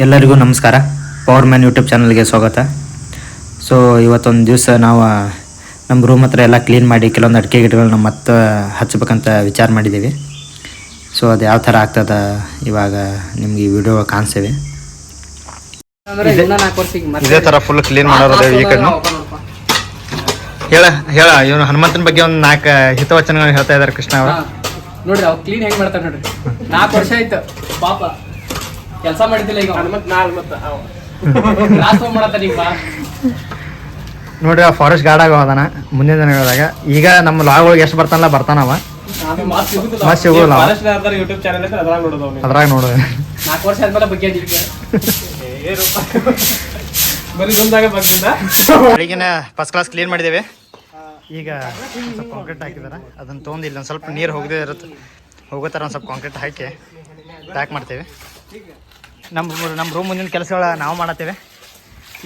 ಎಲ್ಲರಿಗೂ ನಮಸ್ಕಾರ power man YouTube ಚಾನಲ್ಗೆ ಸ್ವಾಗತ ಸೊ ಇವತ್ತೊಂದು ದಿವಸ ನಾವು ನಮ್ಮ ರೂಮ್ ಹತ್ರ ಎಲ್ಲ ಕ್ಲೀನ್ ಮಾಡಿ ಕೆಲವೊಂದು ಅಡಿಕೆ ಗಿಡಗಳನ್ನ ಮತ್ತೆ ಹಚ್ಚಬೇಕಂತ ವಿಚಾರ ಮಾಡಿದ್ದೀವಿ ಸೊ ಅದು ಯಾವ ಥರ ಆಗ್ತದ ಇವಾಗ ನಿಮ್ಗೆ ಈ ವಿಡಿಯೋ ಕಾಣಿಸ್ತೇವೆ ಇದೇ ಥರ ಫುಲ್ ಕ್ಲೀನ್ ಮಾಡೋದು ಈ ಕಡೆ. ಹೇಳ ಹೇಳ ಇವನು ಹನುಮಂತನ ಬಗ್ಗೆ ಒಂದು ನಾಲ್ಕು ಹಿತವಚನಗಳನ್ನ ಹೇಳ್ತಾ ಇದ್ದಾರೆ ಕೃಷ್ಣ ಅವರು. ನೋಡ್ರಿ ಅವ್ ಕ್ಲೀನ್ ಹೆಂಗ್ ಮಾಡ್ತಾರೆ ನೋಡ್ರಿ ನಾಲ್ಕು ವರ್ಷ ಆಯ್ತು ಪಾಪ ಕೆಲಸ ಮಾಡಿದಿಲ್ಲ ಈಗ ಹನುಮಂತ್ ನಾಲ್ ಮತ್ತ ಕ್ಲಾಸ್ ಮಾಡತ್ತಾರ ಈಗ ನೋಡ್ರಿ ಆ ಫಾರೆಸ್ಟ್ ಗಾರ್ಡ್ ಆಗ ಅದಾನ ಮುಂದಿನ ದಿನಗಳದಾಗ. ಈಗ ನಮ್ಮ ಲಾಗ್ ಒಳಗೆ ಎಷ್ಟು ಬರ್ತಾನಲ್ಲ ಬರ್ತಾನವ. ಮತ್ ಸಿಗೋಲ್ಲ. ಯೂಟ್ಯೂಬ್ ಚಾನಲ್ ಅದ್ರಾಗ ನೋಡೋದು ಅದ್ರಾಗ ನೋಡು ನಾಲ್ಕು ವರ್ಷ ಆದ್ಮೇಲೆ ಬಗ್ಗೆ ಬರೀ ಬಂದಾಗ ಬಗ್ಗೆ ಬೆಳಿಗ್ಗೆನ ಫಸ್ಟ್ ಕ್ಲಾಸ್ ಕ್ಲೀನ್ ಮಾಡಿದ್ದೇವೆ. ಈಗ ಸ್ವಲ್ಪ ಕಾಂಕ್ರೀಟ್ ಹಾಕಿದಾರ. ಅದನ್ನ ತೊಗೊಂಡು ಇಲ್ಲಿ ಒಂದು ಸ್ವಲ್ಪ ನೀರು ಹೋಗದೆ ಇರುತ್ತೆ. ಹೋಗೋ ಥರ ಒಂದು ಸ್ವಲ್ಪ ಕಾಂಕ್ರೀಟ್ ಹಾಕಿ ಪ್ಯಾಕ್ ಮಾಡ್ತೇವೆ. ನಮ್ಮ ನಮ್ಮ ರೂಮ್ ಮುಂದಿನ ಕೆಲಸಗಳ ನಾವು ಮಾಡತ್ತೇವೆ.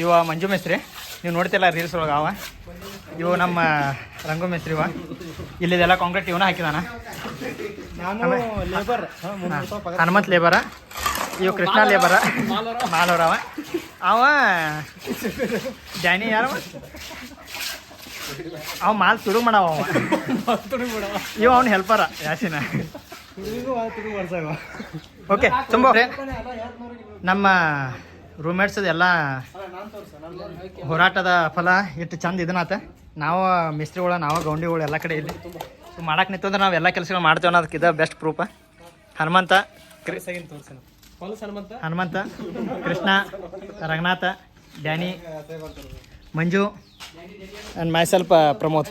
ಇವ ಮಂಜು ಮೇಸ್ತ್ರಿ. ನೀವು ನೋಡ್ತಿಲ್ಲ ರೀಲ್ಸ್ ಒಳಗೆ ಅವ. ಇವು ನಮ್ಮ ರಂಗು ಮೇಸ್ತ್ರಿ ಇವ. ಇಲ್ಲಿದೆಲ್ಲ ಕಾಂಕ್ರೀಟ್ ಇವನ ಹಾಕಿದಾನ. ಲೇಬರ್ ಹನುಮಂತ್ ಲೇಬರ ಇವು ಕೃಷ್ಣ ಲೇಬರ ಮಾಲೋರ. ಅವ. ಅವ ಡ್ಯಾನಿ ಯಾರವ? ಅವ ಮಾಲ್ ಶುರು ಮಾಡವ ಅವ. ಇವ ಅವ್ನ ಹೆಲ್ಪರ ಯಾಸಿನ. ಓಕೆ ತುಂಬ ನಮ್ಮ ರೂಮ್ಮೇಟ್ಸ್ ಎಲ್ಲ ಹೋರಾಟದ ಫಲ ಇಟ್ಟು ಚಂದ ಇದನ್ನಾತ ನಾವು ಮಿಸ್ತ್ರಿಗಳು, ನಾವು ಗೌಂಡಿಗಳು ಎಲ್ಲ ಕಡೆ ಇಲ್ಲಿ. ಸೊ ಮಾಡಕ್ಕೆ ನಿಂತಂದ್ರೆ ನಾವು ಎಲ್ಲ ಕೆಲಸಗಳು ಮಾಡ್ತೇವೆ ಅನ್ನೋದಕ್ಕೆ ಇದು best proof Hanumantha Hanumantha, Krishna, Ranganatha, Danny, Manju and my ಸ್ವಲ್ಪ ಪ್ರಮೋದ್.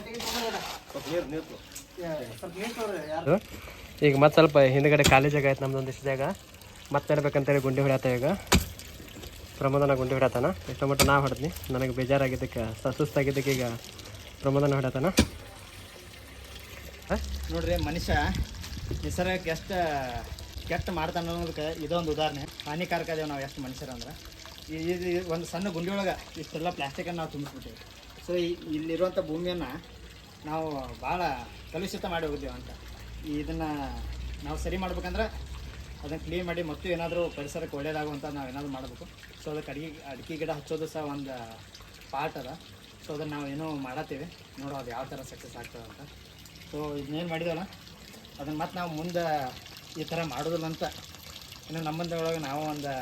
ಈಗ ಮತ್ತೆ ಸ್ವಲ್ಪ ಹಿಂದ್ಗಡೆ ಖಾಲಿ ಜಾಗ ಆಯ್ತು ನಮ್ದು ಒಂದಿಷ್ಟು ಜಾಗ. ಮತ್ತೆ ಇರ್ಬೇಕಂತೇಳಿ ಗುಂಡಿ ಹೊಡ್ಯಾತ ಈಗ. ಪ್ರಮೋದನ ಗುಂಡಿ ಹೊಡ್ಯಾತಾನ. ಎಷ್ಟೋ ಮಟ್ಟ ನಾ ಹೊಡೆದ್ನಿ. ನನಗೆ ಬೇಜಾರಾಗಿದ್ದಕ್ಕೆ ಸಸುಸ್ತಾಗಿದ್ದಕ್ಕೆ ಸುಸ್ತಾಗಿದ್ದಕ್ಕೆ ಈಗ ಪ್ರಮೋದನ ಹೊಡ್ಯಾತಾನ. ನೋಡ್ರಿ, ಮನುಷ್ಯ ನಿಸರ್ಗಕ್ಕೆ ಎಷ್ಟು ಕೆಟ್ಟ ಮಾಡ್ತಾನೆ ಅನ್ನೋದಕ್ಕೆ ಇದೊಂದು ಉದಾಹರಣೆ. ಹಾನಿಕಾರಕ ಅದೇವು ನಾವು ಎಷ್ಟು ಮನುಷ್ಯರು ಅಂದ್ರೆ. ಇದು ಒಂದು ಸಣ್ಣ ಗುಂಡಿ ಒಳಗೆ ಇಷ್ಟೆಲ್ಲ ಪ್ಲಾಸ್ಟಿಕನ್ನು ನಾವು ತುಂಬಿಸ್ಬಿಟ್ಟಿವಿ. ಸೊ ಇಲ್ಲಿರುವಂಥ ಭೂಮಿಯನ್ನು ನಾವು ಭಾಳ ಕಲುಷಿತ ಮಾಡಿ ಹೋಗಿದ್ದೇವೆ ಅಂತ. ಈ ಇದನ್ನು ನಾವು ಸರಿ ಮಾಡ್ಬೇಕಂದ್ರೆ ಅದನ್ನು ಕ್ಲೀನ್ ಮಾಡಿ ಮತ್ತು ಏನಾದರೂ ಪರಿಸರಕ್ಕೆ ಒಳ್ಳೇದಾಗುವಂಥ ನಾವು ಏನಾದರೂ ಮಾಡಬೇಕು. ಸೊ ಅದಕ್ಕೆ ಅಡಿಗೆ ಅಡಿಕೆ ಗಿಡ ಹಚ್ಚೋದು ಸಹ ಒಂದು ಪಾರ್ಟ್ ಅದ. ಸೊ ಅದನ್ನು ನಾವು ಏನೋ ಮಾಡತ್ತೀವಿ. ನೋಡೋ ಅದು ಯಾವ ಥರ ಸಕ್ಸಸ್ ಆಗ್ತದೆ ಅಂತ. ಸೊ ಇದನ್ನೇನು ಮಾಡಿದವಲ್ಲ ಅದನ್ನು ಮತ್ತೆ ನಾವು ಮುಂದೆ ಈ ಥರ ಮಾಡೋದಿಲ್ಲ ಅಂತ. ಇನ್ನು ನಮ್ಮಂದೊಳಗೆ ನಾವು ಒಂದು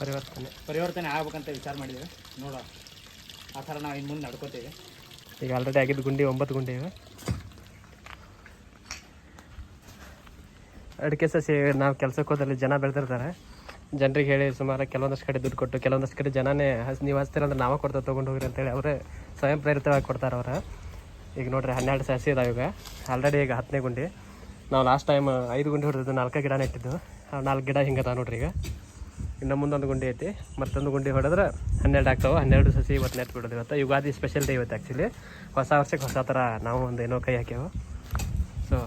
ಪರಿವರ್ತನೆ. ಪರಿವರ್ತನೆ ಆಗ್ಬೇಕಂತ ವಿಚಾರ ಮಾಡಿದ್ದೀವಿ. ನೋಡೋ ಆ ಥರ ನಾವು ಇನ್ನು ಮುಂದೆ ನಡ್ಕೋತೀವಿ. ಈಗ ಆಲ್ರೆಡಿ ಆಗಿದ್ದು ಗುಂಡಿ ಒಂಬತ್ತು ಗುಂಡಿ ಇವೆ. ಅಡಿಕೆ ಸಸಿ ನಾವು ಕೆಲ್ಸಕ್ಕೆ ಹೋದಲ್ಲಿ ಜನ ಬೆಳೆದಿರ್ತಾರೆ. ಜನರಿಗೆ ಹೇಳಿ ಸುಮಾರು ಕೆಲವೊಂದಷ್ಟು ಕಡೆ ದುಡ್ಡು ಕೊಟ್ಟು, ಕೆಲವೊಂದಷ್ಟು ಕಡೆ ಜನನೇ ಹಸ್, ನೀವು ಹಚ್ತೀರ ಅಂದ್ರೆ ನಾವೇ ಕೊಡ್ತೇವೆ ತೊಗೊಂಡು ಹೋಗ್ರಿ ಅಂತೇಳಿ ಅವರೇ ಸ್ವಯಂ ಪ್ರೇರಿತವಾಗಿ ಕೊಡ್ತಾರೆ ಅವ್ರು. ಈಗ ನೋಡ್ರಿ ಹನ್ನೆರಡು ಸಸಿ ಇದಾವೆ ಈಗ. ಆಲ್ರೆಡಿ ಈಗ ಹತ್ತನೇ ಗುಂಡಿ. ನಾವು ಲಾಸ್ಟ್ ಟೈಮ್ ಐದು ಗುಂಡಿ ಹೊಡೆದಿದ್ದು, ನಾಲ್ಕು ಗಿಡ ನೆಟ್ಟಿದ್ದು ನಾಲ್ಕು ಗಿಡ ಹಿಂಗದ ನೋಡ್ರಿ ಈಗ. ಇನ್ನು ಮುಂದೊಂದು ಗುಂಡಿ ಐತಿ ಮತ್ತೊಂದು ಗುಂಡಿ ಹೊಡೆದ್ರೆ ಹನ್ನೆರಡು ಆಗ್ತಾವೆ ಹನ್ನೆರಡು ಸಸಿ ಇವತ್ತು ನೆಟ್ ಬಿಡೋದು ಇವತ್ತು. ಯುಗಾದಿ ಸ್ಪೆಷಲ್ ಡೇ ಇವತ್ತು ಆ್ಯಕ್ಚುಲಿ ಹೊಸ ವರ್ಷಕ್ಕೆ ಹೊಸ ಥರ ನಾವು ಒಂದು ಏನೋ ಕೈ ಹಾಕ್ಯಾವ. ಸೊ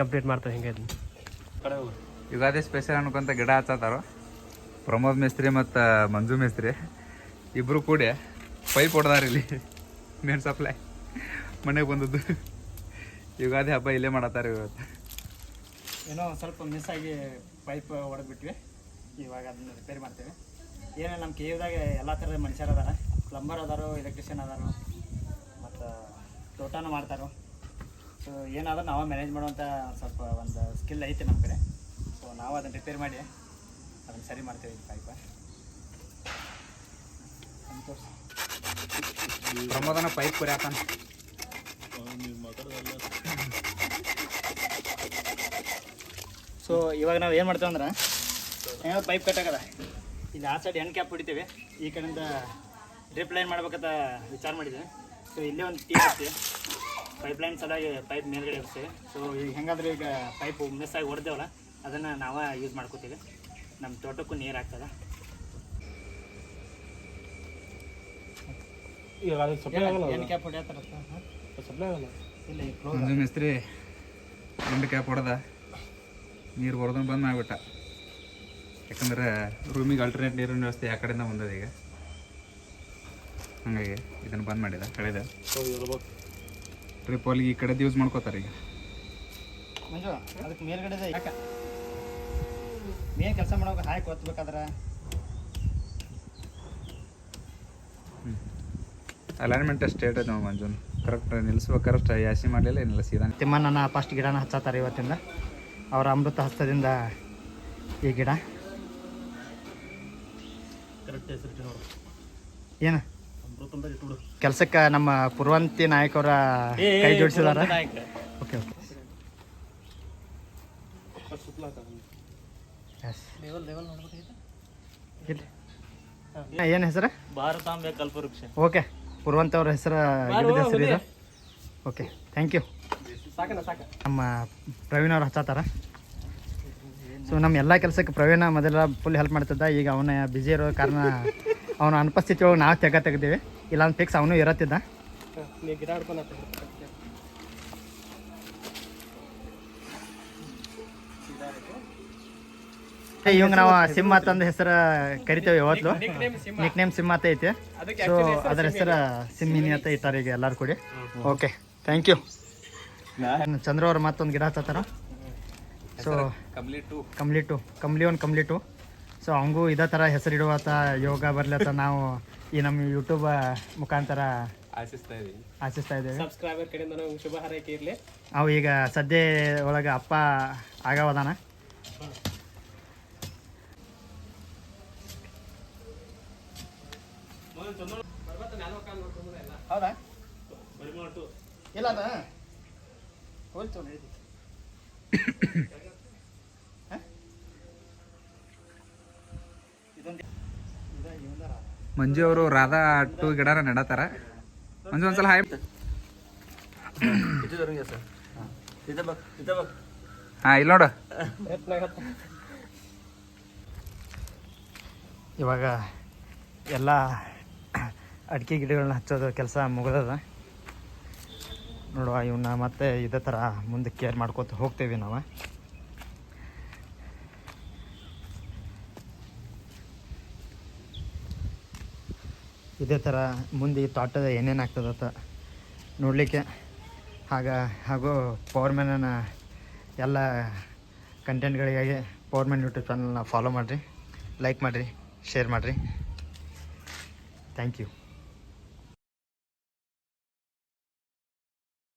ಕಂಪ್ಲೀಟ್ ಮಾಡ್ತೇವೆ ಹಿಂಗೆ ಇದನ್ನ. ಯುಗಾದಿ ಸ್ಪೆಷಲ್ ಅನ್ಕೊಂತ ಗಿಡ ಹಚ್ಚತ್ತಾರೋ ಪ್ರಮೋದ್ ಮೇಸ್ತ್ರಿ ಮತ್ತು ಮಂಜು ಮೇಸ್ತ್ರಿ ಇಬ್ಬರು ಕೂಡಿ ಪೈಪ್ ಹೊಡೆದಾರ ಇಲ್ಲಿ. ಮೇನ್ ಸಪ್ಲೈ ಮನೆಗೆ ಬಂದದ್ದು. ಯುಗಾದಿ ಹಬ್ಬ ಇಲ್ಲೇ ಮಾಡತ್ತಾರ ಇವತ್ತು. ಏನೋ ಒಂದು ಸ್ವಲ್ಪ ಮಿಸ್ ಆಗಿ ಪೈಪ್ ಹೊಡೆದ್ಬಿಟ್ವಿ. ಇವಾಗ ಅದನ್ನ ರಿಪೇರಿ ಮಾಡ್ತೇವೆ. ಏನೇ ನಮ್ಮ ಕೇವ್ದಾಗ ಎಲ್ಲ ಥರದ ಮನುಷ್ಯರು ಅದಾರ. ಪ್ಲಂಬರ್ ಅದಾರು ಎಲೆಕ್ಟ್ರಿಷಿಯನ್ ಅದಾರು ಮತ್ತು ತೋಟನೂ ಮಾಡ್ತಾರೋ. ಸೊ ಏನಾದರೂ ನಾವೇ ಮ್ಯಾನೇಜ್ ಮಾಡುವಂಥ ಸ್ವಲ್ಪ ಒಂದು ಸ್ಕಿಲ್ ಐತೆ ನಮ್ಮ ಕಡೆ. ಸೊ ನಾವು ಅದನ್ನು ರಿಪೇರ್ ಮಾಡಿ ಅದನ್ನು ಸರಿ ಮಾಡ್ತೇವೆ ಪೈಪ ಪ್ರಮೋದನ ಪೈಪ್ ಕುರಿಯಾತಾನ ಸೊ ಇವಾಗ ನಾವು ಏನು ಮಾಡ್ತೇವೆ ಅಂದ್ರೆ ಏನೋ ಪೈಪ್ ಕಟ್ಟಾಗದ ಇಲ್ಲಿ ಆ ಸೈಡ್ ಎಣ್ಣೆ ಕ್ಯಾಪ್ ಹೊಡಿತೇವೆ. ಈ ಕಡೆಯಿಂದ ಡ್ರಿಪ್ ಲೈನ್ ಮಾಡ್ಬೇಕಂತ ವಿಚಾರ ಮಾಡಿದ್ದೇವೆ ಸೊ ಇಲ್ಲೇ ಒಂದು ಟೀ ಹಾಕ್ತೀವಿ ಪೈಪ್ ಲೈನ್ ಸಲಾಗಿ ಪೈಪ್ ಮೇಲ್ಗಡೆ ಇರ್ತೇವೆ ಸೊ ಈಗ ಹೆಂಗಾದ್ರೆ ಈಗ ಪೈಪ್ ಮಿಸ್ ಆಗಿ ಹೊಡೆದೇವಲ್ಲ ಅದನ್ನು ನಾವೇ ಯೂಸ್ ಮಾಡ್ಕೋತೀವಿ. ನಮ್ಮ ತೋಟಕ್ಕೂ ನೀರು ಹಾಕ್ತದ ಮಿಸ್ತ್ರಿ ಗುಂಡು ಕ್ಯಾಪ್ ಹೊಡೆದ. ನೀರು ಹೊಡೆದ ಬಂದ್ ಮಾಡ್ಬಿಟ್ಟ. ಯಾಕಂದ್ರೆ ರೂಮಿಗೆ ಆಲ್ಟರ್ನೇಟ್ ನೀರಿನ ವ್ಯವಸ್ಥೆ ಆ ಕಡೆಯಿಂದ ಬಂದದ ಈಗ. ಹಂಗಾಗಿ ಇದನ್ನು ಬಂದ್ ಮಾಡಿದ ಕಳೆದ. ಟ್ರಿಪ್ ಅಲ್ಲಿ ಈ ಕಡೆದು ಯೂಸ್ ಮಾಡ್ಕೋತಾರೆ ಈಗ. ಅದಕ್ಕೆ ಮೇಲ್ಗಡೆ ಮೇನ್ ಕೆಲಸ ಮಾಡೋಕೆ ಹಾಕಿ ಒತ್ತಬೇಕಾದ್ರೆ ಅಲೈನ್ಮೆಂಟ್ ಸ್ಟೇಟ್ ಐತೆ ನಾವು ಮಂಜುನ್. ಕರೆಕ್ಟ್ ನಿಲ್ಲಿಸ್ಬೇಕು ಕರೆಕ್ಟ್ ಯಾಸಿ ಮಾಡಲಿಲ್ಲ ಏನಿಲ್ಲ ಸೀದಾ. ತಿಮ್ಮಣ್ಣನ ಫಸ್ಟ್ ಗಿಡನ ಹಚ್ಚತ್ತಾರೆ ಇವತ್ತಿಂದ. ಅವರ ಅಮೃತ ಹಸ್ತದಿಂದ ಈ ಗಿಡ. ಏನು? ಕೆಲ್ಸಕ್ಕೆ ನಮ್ಮ ಪುರ್ವಂತಿ ನಾಯಕ್ ಅವರ ಕೈ ಜೋಡಿಸಿದಾರ? Okay okay. ಏನು ಹೆಸರು? ಭಾರತಾಂಬೆ ಕಲ್ಪವೃಕ್ಷ. ಓಕೆ. ಪುರ್ವಂತ ಅವ್ರ ಹೆಸರು ಗಿಡದ ಹೆಸರು ಇದು ಓಕೆ ಥ್ಯಾಂಕ್ ಯು ನಮ್ಮ ಪ್ರವೀಣ್ ಅವ್ರು ಹಚ್ಚತ್ತಾರ ಸೊ ನಮ್ಮ ಎಲ್ಲ ಕೆಲಸಕ್ಕೆ ಪ್ರವೀಣ ಮೊದಲ ಫುಲ್ ಹೆಲ್ಪ್ ಮಾಡ್ತಿದ್ದ. ಈಗ ಅವನ ಬಿಜಿ ಇರೋ ಕಾರಣ ಅವನ ಅನುಪಸ್ಥಿತಿ ಒಳಗೆ ನಾವು ತೆಗ ತೆಗ್ದೀವಿ. ಇಲ್ಲಾಂದ್ರೆ ಫಿಕ್ಸ್ ಅವನು ಇರತ್ತಿದ್ದ. ಇವಂಗ ನಾವು ಸಿಂಹ ತಂದ ಹೆಸರು ಕರಿತೇವೆ ಯಾವತ್ತು ನಿಕ್ ನೇಮ್ ಸಿಂಹ ಅಂತ ಐತೆ. ಸೊ ಅದರ ಹೆಸರು ಸಿಂಹಿನಿ ಅಂತ ಇಟ್ಟಾರ ಈಗ ಎಲ್ಲರೂ ಕೂಡಿ. ಓಕೆ ಥ್ಯಾಂಕ್ ಯು ಚಂದ್ರ ಅವ್ರು ಮತ್ತೊಂದು ಗಿಡ ಹಚ್ಚತ್ತಾರ. So complete two. Kambli one complete so ಅವಂಗೂ ಇದೇ ಥರ ಹೆಸರಿಡುವತ್ತ ಯೋಗ ಬರ್ಲತ್ತ ನಾವು ಈ ನಮ್ಮ ಯೂಟ್ಯೂಬ್ ಮುಖಾಂತರ ಆಶಿಸ್ತಾ ಇದ್ದೀವಿ ಆಶಿಸ್ತಾ ಇದ್ದೀವಿ. ಸಬ್ಸ್ಕ್ರೈಬರ್ ಕಡೆಯಿಂದ ನಾವು ಶುಭ ಹಾರೈಕೆ ಇರಲಿ. ಅವು ಈಗ ಸದ್ಯ ಒಳಗೆ ಅಪ್ಪ ಆಗವದಾನ ಹೌದಾ? ಇಲ್ಲ ಅದ? ಹೋಲ್ತು ಮಂಜು ಅವರು ರಾಧಾ ಟು ಗಿಡನ ನೆಡತಾರ. ಮಂಜು ಒಂದ್ಸಲ ಹಾಯ್. ಹಾ ಇಲ್ಲಿ ನೋಡು. ಇವಾಗ ಎಲ್ಲ ಅಡಿಕೆ ಗಿಡಗಳನ್ನ ಹಚ್ಚೋದು ಕೆಲಸ ಮುಗಿದದ. ನೋಡುವ ಇವನ್ನ ಮತ್ತೆ ಇದೇ ಥರ ಮುಂದೆ ಕೇರ್ ಮಾಡ್ಕೊತ ಹೋಗ್ತೇವೆ ನಾವು. ಇದೇ ಥರ ಮುಂದೆ ಈ ತೋಟದ ಏನೇನು ಆಗ್ತದತ್ತ ನೋಡಲಿಕ್ಕೆ. ಆಗ ಹಾಗೂ ಪವರ್ ಎಲ್ಲ ಕಂಟೆಂಟ್ಗಳಿಗಾಗಿ ಪವರ್ ಮ್ಯಾನ್ ಯೂಟ್ಯೂಬ್ ಚಾನಲ್ನ ಫಾಲೋ ಮಾಡಿರಿ ಲೈಕ್ ಮಾಡಿರಿ ಶೇರ್ ಮಾಡಿರಿ. Thank you